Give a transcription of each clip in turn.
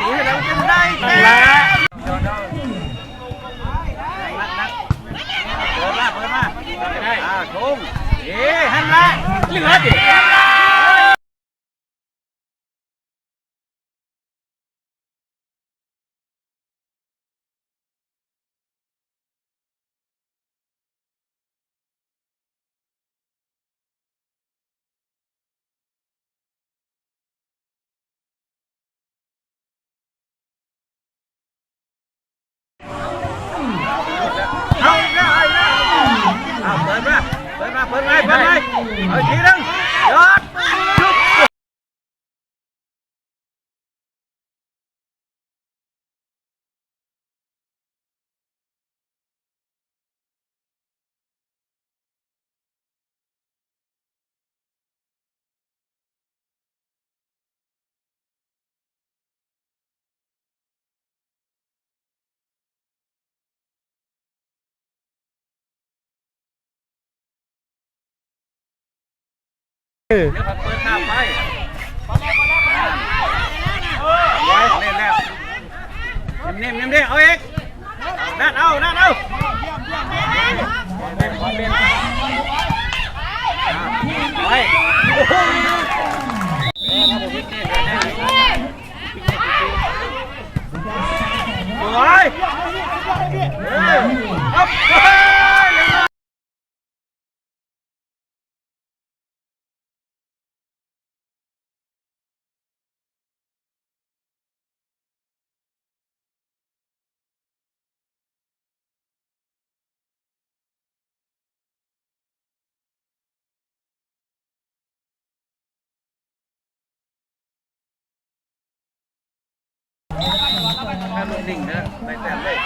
เหลือดิแล้วได้แต่เปิดมาเปิดมาอ่าชงเอ๊ะหันละเหลือดิเอ เดี๋ยวผมเปิดหน้าไปไว้เล่นแล้วนิ่มๆนิ่มๆดิเอาอีกนัดเอานัดเอาไปโอ้โหสวยเออ การหนึ่งนะได้แต้มเลย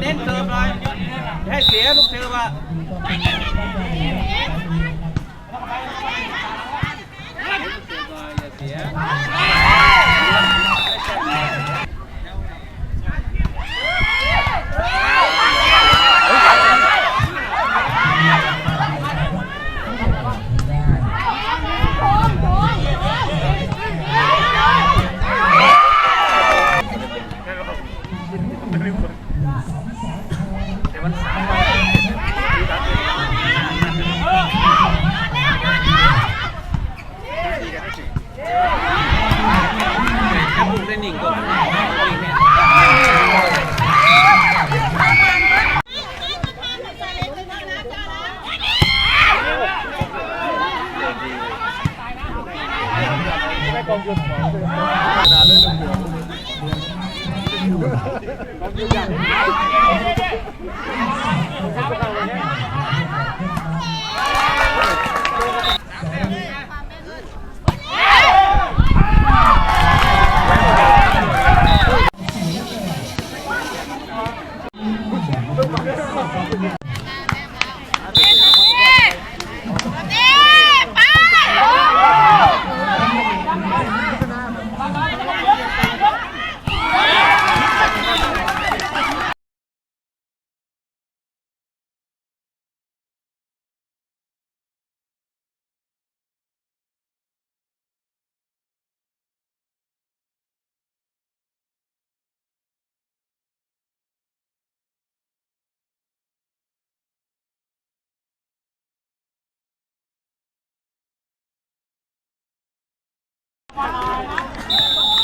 เน้นเติมเลยให้เสียลูกเสือว่าอ่าเสีย ก็อยู่ก่อนเล 다 나.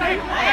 Hey!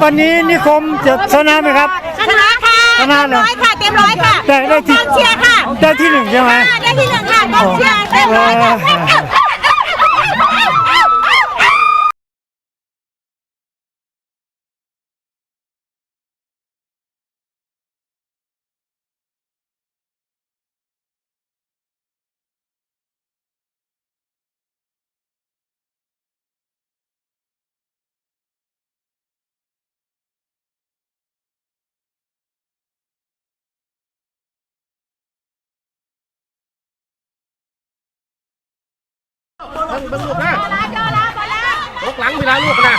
วันนี้นิคมจะชนะไหมครับ ชนะค่ะชนะเลยร้อยค่ะเต็มร้อยค่ะได้ได้ที่กองเชียร์ค่ะ ได้ที่หนึ่งใช่ไหมได้ที่หนึ่งค่ะกองเชียร์เต็มร้อยค่ะ ลกหลังเวลาลูกนะ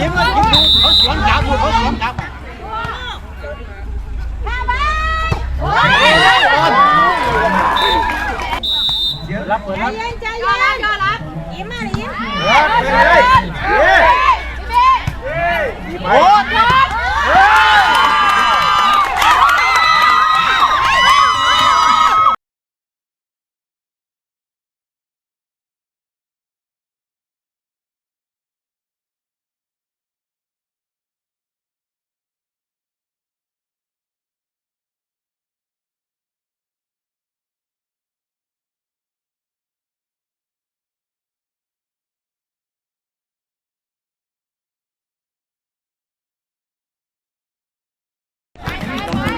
ยิ้มยิ้มดูเขาสวนจับเขาสวนจับรับเปิดรับใจเย็นใจเย็นยอรับยิ้มมายิ้มรับไปเลยเย้โอ้ม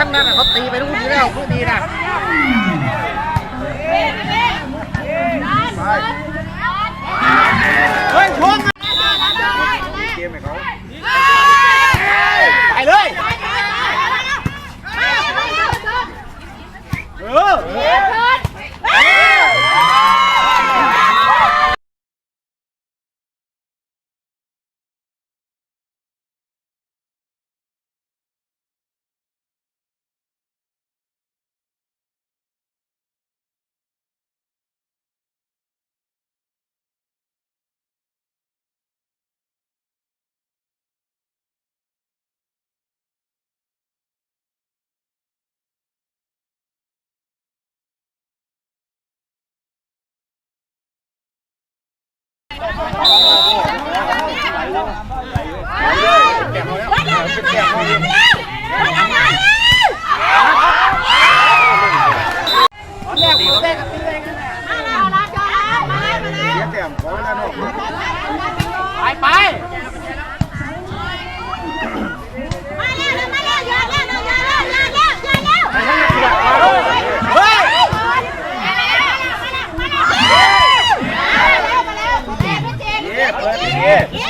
ทั้งนั้นเขาตีไปทุกทีแล้วทุกทีนะ ไปไป เฮ้ย เย้เปิดดี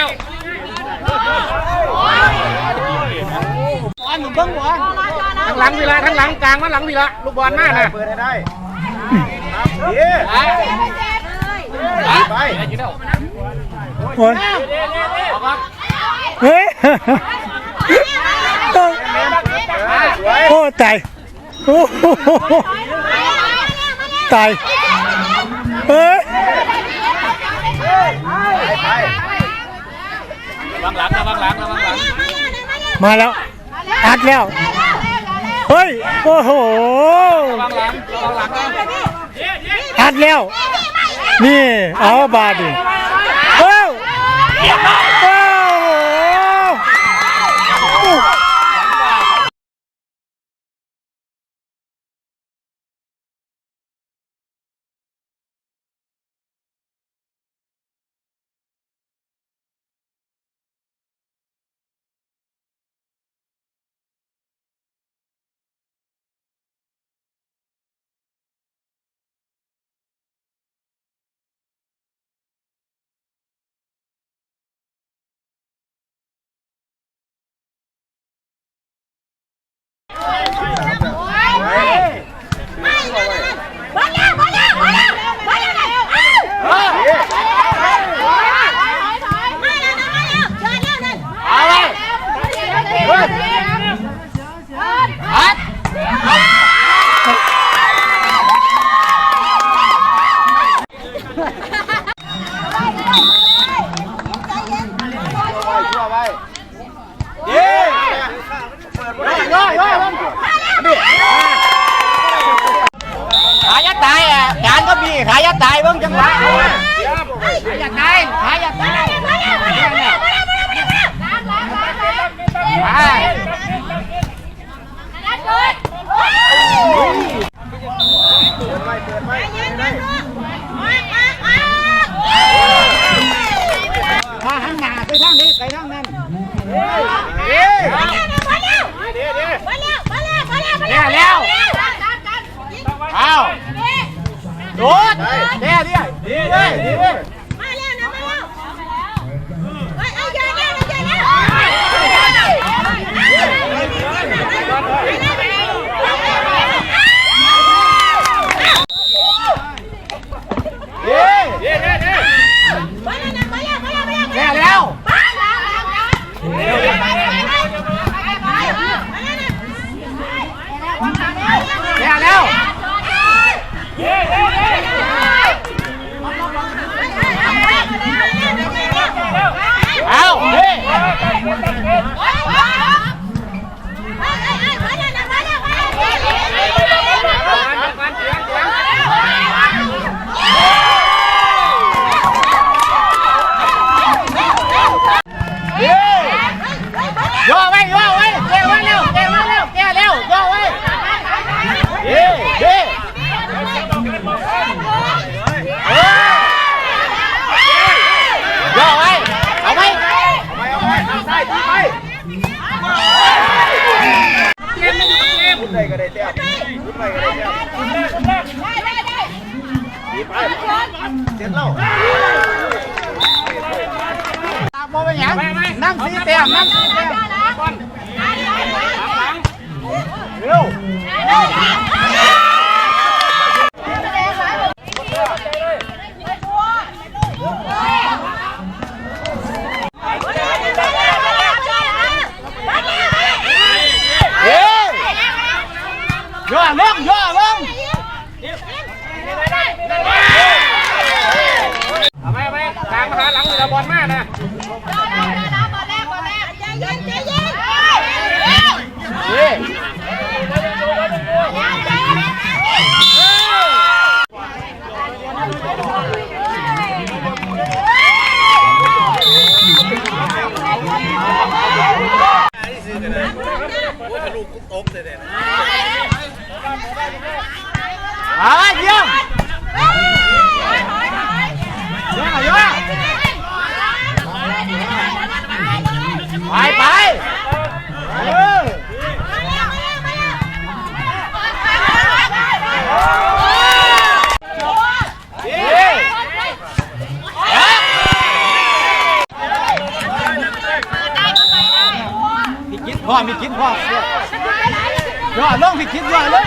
แล้วบอลหนุ่มเบิ้งบอลทั้งหลังวีละทั้งหลังกลางทั้งหลังวีละลูกบอลมากนะเปิดให้ได้เย้ไปโอ้ยเฮ้ยสวยโอ้ตายโอ้โหตายเฮ้ย ไป วางหลังนะวางหลังนะวางหลังมาแล้ว อัดแล้ว เฮ้ย โอ้โหวางหลังวางหลังนะอัดแล้ว นี่ เอาบาดดิเอ้า ล่องผิดคิดว่าเลย